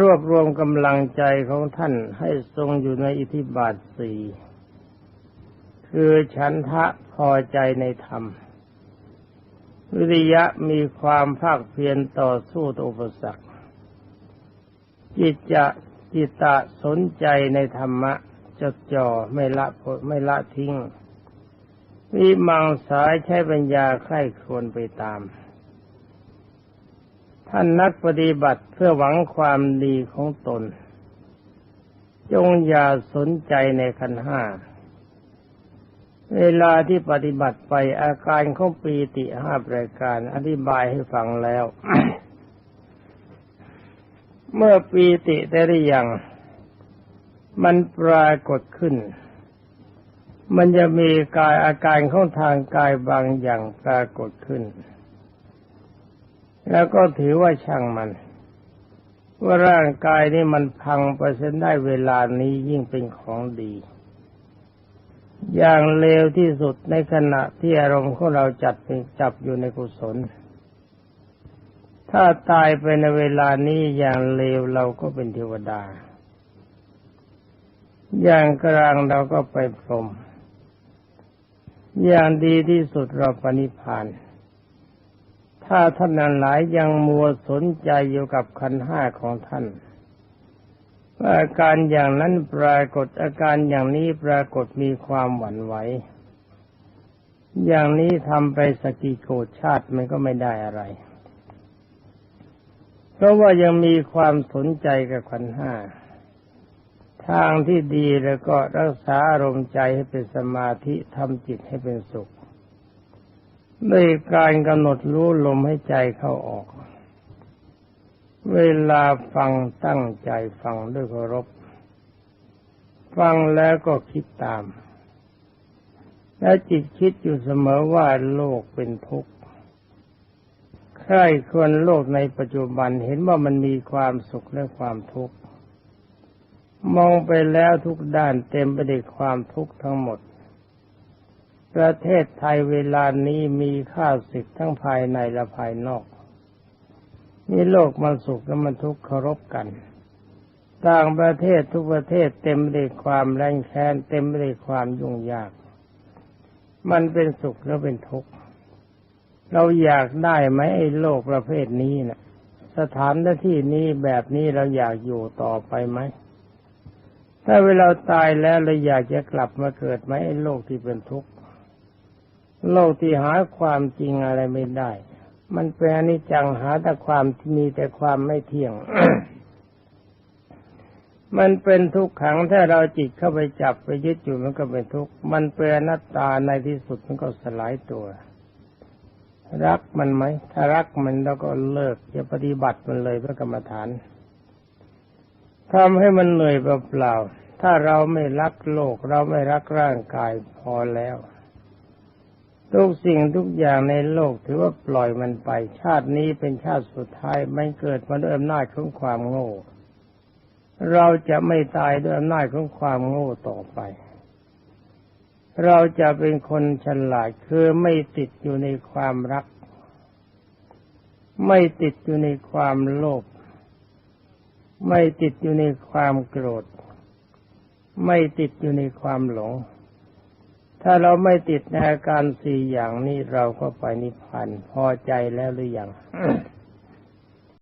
รวบรวมกำลังใจของท่านให้ทรงอยู่ในอิทธิบาทสี่คือฉันทะพอใจในธรรม วิริยะมีความภาคเพียรต่อสู้ต่ออุปสรรคจิตจะจิตตะสนใจในธรรมะจดจ่อไม่ละไม่ละทิ้งวิมังสายใช้ปัญญาใคร่ควญไปตาม ท่านนักปฏิบัติเพื่อหวังความดีของตน จงอย่าสนใจในขันห้า เวลาที่ปฏิบัติไปอาการของปีติห้าประการอธิบายให้ฟังแล้ว เมื่อปีติได้หรือยัง มันปรากฏขึ้น มันจะมีกายอาการของทางกายบางอย่างปรากฏขึ้น แล้วก็ถือว่าช่างมัน ว่าร่างกายนี้มันพังไปเส้นได้เวลานี้ยิ่งเป็นของดี อย่างเลวที่สุดในขณะที่อารมณ์ของเราจัดเป็นจับอยู่ในกุศล ถ้าตายไปในเวลานี้อย่างเลวเราก็เป็นเทวดา อย่างกลางเราก็ไปพรหมอย่างดีที่สุดเราปณิพานธ ถ้าท่านนั้นหลายยังมัวสนใจอยู่กับขันห้าของท่านอาการอย่างนั้นปรากฏอาการอย่างนี้ปรากฏมีความหวั่นไหว อย่างนี้ทำไปสกิโกชาติมันก็ไม่ได้อะไร เพราะว่ายังมีความสนใจกับขันห้า ทางที่ดีแล้วก็รักษาอารมณ์ใจให้เป็นสมาธิทำจิตให้เป็นสุข ด้วยการกำหนดรู้ลมให้ใจเข้าออก เวลาฟังตั้งใจฟังด้วยเคารพ ฟังแล้วก็คิดตาม และจิตคิดอยู่เสมอว่าโลกเป็นทุกข์ ใครควรโลกในปัจจุบันเห็นว่ามันมีความสุขและความทุกข์ มองไปแล้วทุกด้านเต็มไปด้วยความทุกข์ทั้งหมด ประเทศไทยเวลานี้มีข้าศึกทั้งภายในและภายนอกนี่โลกมันสุขและมันทุกข์เคารพกัน ต่างประเทศทุกประเทศเต็มไปด้วยความแรงแค้นเต็มไปด้วยความยุ่งยาก มันเป็นสุขแล้วเป็นทุกข์ เราอยากได้ไหมไอ้โลกประเภทนี้นะ่ะ สถานที่นี้แบบนี้เราอยากอยู่ต่อไปไหม ถ้าเวลาตายแล้วเราอยากจะกลับมาเกิดไหมไอ้โลกที่เป็นทุกข์ โลกที่หาความจริงอะไรไม่ได้ มันเป็นอนิจจังหาแต่ความที่มีแต่ความไม่เที่ยง มันเป็นทุกขังถ้าเราจิตเข้าไปจับไปยึดอยู่มันก็เป็นทุกข์ มันเป็นอนัตตาในที่สุดมันก็สลายตัว รักมันไหม ถ้ารักมันเราก็เลิกจะปฏิบัติมันเลยเพื่อกรรมฐานทำให้มันเหนื่อยเปล่าๆถ้าเราไม่รักโลกเราไม่รักร่างกายพอแล้ว ทุกสิ่งทุกอย่างในโลกถือว่าปล่อยมันไป ชาตินี้เป็นชาติสุดท้ายไม่เกิดมาด้วยอำนาจของความโง่ เราจะไม่ตายด้วยอำนาจของความโง่ต่อไป เราจะเป็นคนฉลาดคือไม่ติดอยู่ในความรัก ไม่ติดอยู่ในความโลภไม่ติดอยู่ในความโกรธ ไม่ติดอยู่ในความหลง ถ้าเราไม่ติดในอาการสี่อย่างนี้เราก็ไปนิพพานพอใจแล้วหรือยัง